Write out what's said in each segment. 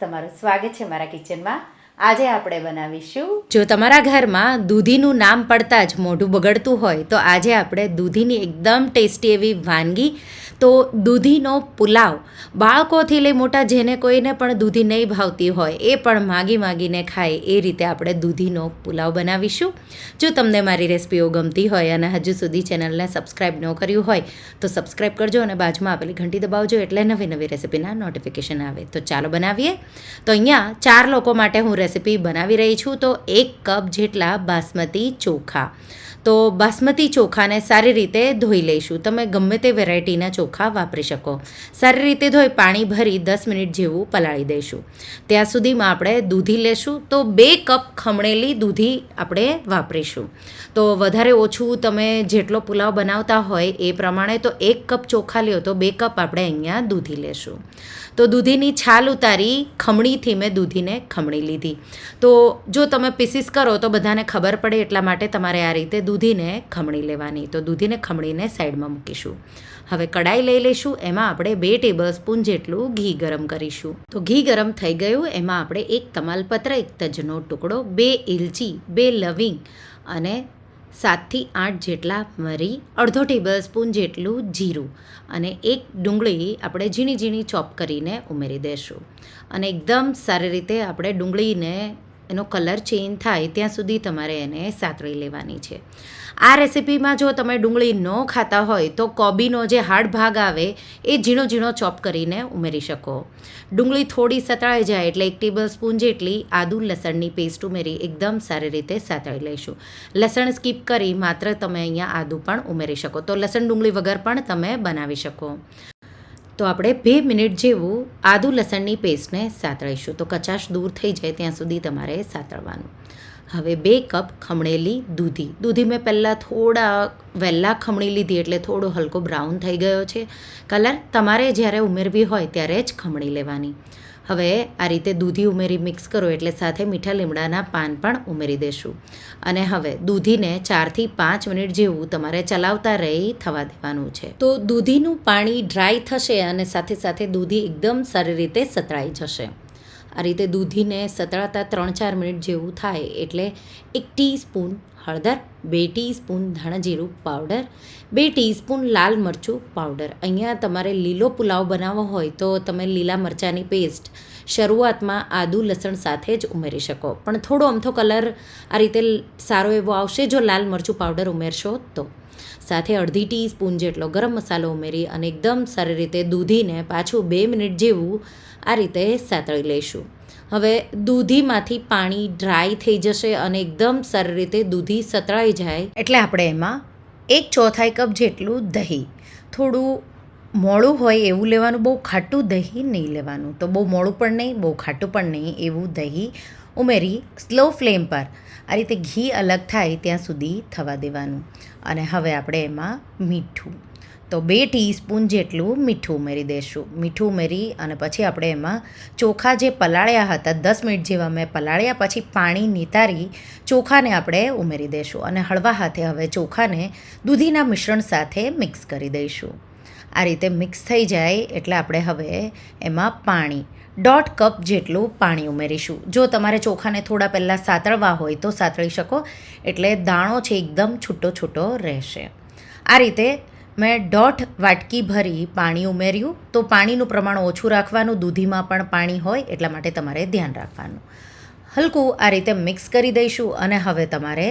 તમારું સ્વાગત છે મારા કિચનમાં આજે આપણે બનાવીશું જો તમારા ઘરમાં દૂધીનું નામ પડતા જ મોઢું બગડતું હોય, તો આજે આપણે દૂધીની એકદમ ટેસ્ટી એવી વાનગી, તો દૂધીનો પુલાવ. બાળકોથી લઈ મોટા જેને કોઈને પણ દૂધી નહીં ભાવતી હોય, એ પણ માગી માગીને ખાય, એ રીતે આપણે દૂધીનો પુલાવ બનાવીશું. જો તમને મારી રેસિપીઓ ગમતી હોય અને હજુ સુધી ચેનલને સબસ્ક્રાઈબ ન કર્યું હોય, તો સબસ્ક્રાઈબ કરજો અને બાજુમાં આપેલી ઘંટી દબાવજો એટલે નવી નવી રેસિપીના નોટિફિકેશન આવે. તો ચાલો બનાવીએ. તો અહીંયા ચાર લોકો માટે હું રેસિપી બનાવી રહી છું તો એક કપ જેટલા બાસમતી ચોખા. તો બાસમતી ચોખાને સારી રીતે ધોઈ લઈશું. તમે ગમે તે વેરાયટીના ચોખા વાપરી શકો. સારી રીતે ધોઈ પાણી ભરી દસ મિનિટ જેવું પલાળી દઈશું. ત્યાં સુધીમાં આપણે દૂધી લેશું. તો બે કપ ખમણેલી દૂધી આપણે વાપરીશું. તો વધારે ઓછું તમે જેટલો પુલાવ બનાવતા હોય એ પ્રમાણે તો એક કપ ચોખા લ્યો તો બે કપ આપણે અહીંયા દૂધી લેશું. તો દૂધીની છાલ ઉતારી ખમણીથી મેં દૂધીને ખમણી લીધી. તો જો તમે પીસીસ કરો તો બધાને ખબર પડે એટલા માટે તમારે આ રીતે દૂધીને ખમણી લેવાની. તો દૂધીને ખમણીને સાઈડમાં મૂકીશું. હવે કડાઈ લઈ લઈશું. એમાં આપણે બે ટેબલ સ્પૂન જેટલું ઘી ગરમ કરીશું. તો ઘી ગરમ થઈ ગયું. એમાં આપણે એક તમાલપત્ર, એક તજનો ટુકડો, બે ઇલચી બે લવિંગ અને સાતથી આઠ જેટલા મરી અડધો ટેબલ સ્પૂન જેટલું જીરું અને એક ડુંગળી આપણે ઝીણી ઝીણી ચોપ કરીને ઉમેરી દઈશું અને એકદમ સારી રીતે આપણે ડુંગળીને એનો કલર ચેન્જ થાય ત્યાં સુધી તમારે એને સાતળી લેવાની છે. આ રેસિપીમાં જો તમે ડુંગળી ન ખાતા હોય તો કોબીનો જે હાર્ડ ભાગ આવે એ ઝીણો ઝીણો ચોપ કરીને ઉમેરી શકો. ડુંગળી થોડી સતળાઈ જાય એટલે એક ટેબલ સ્પૂન જેટલી આદુ લસણની પેસ્ટ ઉમેરી એકદમ સારી રીતે સાતળી લઈશું. લસણ સ્કીપ કરી માત્ર તમે અહીંયા આદુ પણ ઉમેરી શકો. તો લસણ ડુંગળી વગર પણ તમે બનાવી શકો. તો આપણે બે મિનિટ જેવું આદુ લસણની પેસ્ટને સાતળીશું. તો કચાશ દૂર થઈ જાય ત્યાં સુધી તમારે સાતળવાનું. હવે બે કપ ખમણેલી દૂધી. દૂધી મેં પહેલાં થોડા વહેલાં ખમણી લીધી એટલે થોડો હલકો બ્રાઉન થઈ ગયો છે. કલર તમારે જ્યારે ઉમેરવી હોય ત્યારે જ ખમણી લેવાની. હવે આ રીતે દૂધી ઉમેરી મિક્સ કરો એટલે સાથે મીઠા લીમડાના પાન પણ ઉમેરી દેશું. અને હવે દૂધીને ચારથી પાંચ મિનિટ જેવું તમારે ચલાવતા રહી થવા દેવાનું છે. તો દૂધીનું પાણી ડ્રાય થશે અને સાથે સાથે દૂધી એકદમ સારી રીતે સતળાઈ જશે. આ રીતે દૂધીને સતળાતા ત્રણ ચાર મિનિટ જેવું થાય એટલે એક ટીસ્પૂન હળદર, બે ટીસ્પૂન ધાણાજીરું પાવડર, બે ટીસ્પૂન લાલ મરચું પાવડર. અહીંયા તમારે લીલો પુલાવ બનાવવો હોય તો તમે લીલા મરચાંની પેસ્ટ શરૂઆતમાં આદુ, લસણ સાથે જ ઉમેરી શકો. પણ થોડો અમથો કલર આ રીતે સારો એવો આવશે જો લાલ મરચું પાવડર ઉમેરશો તો. સાથે અડધી ટી સ્પૂન જેટલો ગરમ મસાલો ઉમેરી અને એકદમ સારી રીતે દૂધીને પાછું બે મિનિટ જેવું આ રીતે સાતળી લઈશું. હવે દૂધીમાંથી પાણી ડ્રાય થઈ જશે અને એકદમ સારી રીતે દૂધી સતળાઈ જાય. એટલે આપણે એમાં એક ચોથાઈ કપ જેટલું દહીં. થોડું મોડું હોય એવું લેવાનું, બહુ ખાટું દહીં નહીં લેવાનું. તો બહુ મોડું પણ નહીં, બહુ ખાટું પણ નહીં, એવું દહીં ઉમેરી સ્લો ફ્લેમ પર. આ રીતે ઘી અલગ થાય ત્યાં સુધી થવા દેવાનું. અને હવે આપણે એમાં મીઠું. તો બે ટીસ્પૂન જેટલું મીઠું ઉમેરી દઈશું મીઠું ઉમેરી અને પછી આપણે એમાં ચોખા જે પલાળ્યા હતા, દસ મિનિટ જેવા મેં પલાળ્યા, પછી પાણી નિતારી ચોખાને આપણે ઉમેરી દઈશું અને હળવા હાથે હવે ચોખાને દૂધીના મિશ્રણ સાથે મિક્સ કરી દઈશું. આ રીતે મિક્સ થઈ જાય એટલે આપણે હવે એમાં પાણી, દોઢ કપ જેટલું પાણી ઉમેરીશું. જો તમારે ચોખાને થોડા પહેલાં સાતળવા હોય તો સાતળી શકો, એટલે દાણો છે એકદમ છૂટો છૂટો રહેશે. આ રીતે મેં દોઢ વાટકી ભરી પાણી ઉમેર્યું. તો પાણીનું પ્રમાણ ઓછું રાખવાનું, દૂધીમાં પણ પાણી હોય એટલા માટે તમારે ધ્યાન રાખવાનું. હલકું આ રીતે મિક્સ કરી દઈશું અને હવે તમારે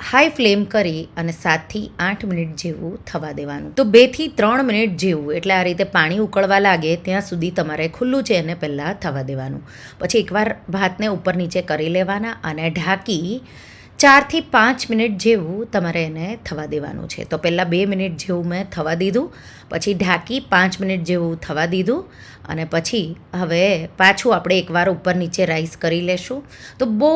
હાઈ ફ્લેમ કરી અને સાતથી આઠ મિનિટ જેવું થવા દેવાનું. તો બેથી ત્રણ મિનિટ જેવું, એટલે આ રીતે પાણી ઉકળવા લાગે ત્યાં સુધી તમારે ખુલ્લું છે એને પહેલાં થવા દેવાનું. પછી એકવાર ભાતને ઉપર નીચે કરી લેવાના અને ઢાંકી ચારથી પાંચ મિનિટ જેવું તમારે એને થવા દેવાનું છે. તો પહેલાં બે મિનિટ જેવું મેં થવા દીધું, પછી ઢાંકી પાંચ મિનિટ જેવું થવા દીધું, અને પછી હવે પાછું આપણે એકવાર ઉપર નીચે રાઈસ કરી લેશું. તો બહુ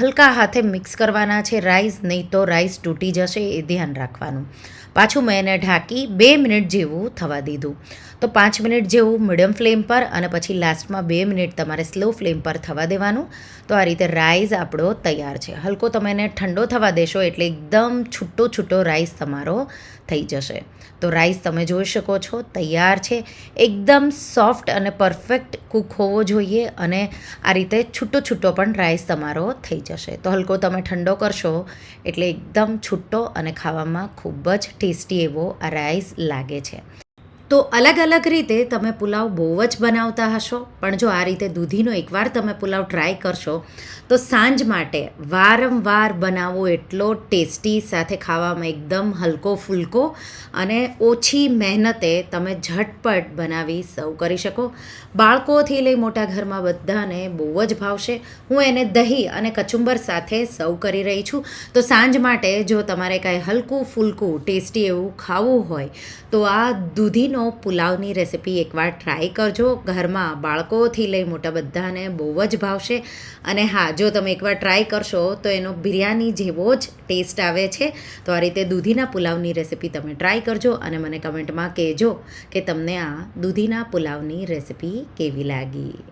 હલકા હાથે મિક્સ કરવાના છે રાઈસ, નહીં તો રાઈસ તૂટી જશે એ ધ્યાન રાખવાનું. પાછું મેં એને ઢાંકી બે મિનિટ જેવું થવા દીધું. તો પાંચ મિનિટ જેવું મીડિયમ ફ્લેમ પર અને પછી લાસ્ટમાં બે મિનિટ તમારે સ્લો ફ્લેમ પર થવા દેવાનું. તો આ રીતે રાઈસ આપણો તૈયાર છે. હલકો તમે એને ઠંડો થવા દેશો એટલે એકદમ છૂટો છૂટો રાઈસ તમારો થઈ જશે. તો રાઈસ તમે જોઈ શકો છો, તૈયાર છે. એકદમ સોફ્ટ અને પરફેક્ટ કૂક હોવો જોઈએ અને આ રીતે છૂટો છૂટો પણ રાઈસ તમારો થઈ જશે. તો હલકો તમે ઠંડો કરશો એટલે એકદમ છૂટો અને ખાવામાં ખૂબ જ ટેસ્ટી એવો આ રાઈસ લાગે છે. તો અલગ અલગ રીતે તમે પુલાવ બહુ જ બનાવતા હશો. પણ જો આ રીતે દૂધીનો એકવાર તમે પુલાવ ટ્રાય કરશો, તો સાંજ માટે વારંવાર બનાવવો એટલો ટેસ્ટી, સાથે ખાવામાં એકદમ હલકો ફૂલકો અને ઓછી મહેનતે તમે ઝટપટ બનાવી સર્વ કરી શકો. બાળકોથી લઈ મોટા ઘરમાં બધાને બહુ જ ભાવશે. હું એને દહીં અને કચુંબર સાથે સર્વ કરી રહી છું. તો સાંજ માટે જો તમારે કાંઈ હલકું ફૂલકું, ટેસ્ટી એવું ખાવું હોય, તો આ દૂધીનો પુલાવની રેસિપી એકવાર ટ્રાય કરજો. ઘરમાં બાળકોથી લઈ મોટા બધાને બહુ જ ભાવશે. અને હા, જો તમે એકવાર ટ્રાય કરશો, તો એનો બિરયાની જેવો જ ટેસ્ટ આવે છે. તો આ રીતે દૂધીના પુલાવની રેસિપી તમે ટ્રાય કરજો અને મને કમેન્ટમાં કહેજો કે તમને આ દૂધીના પુલાવની રેસિપી કેવી લાગી.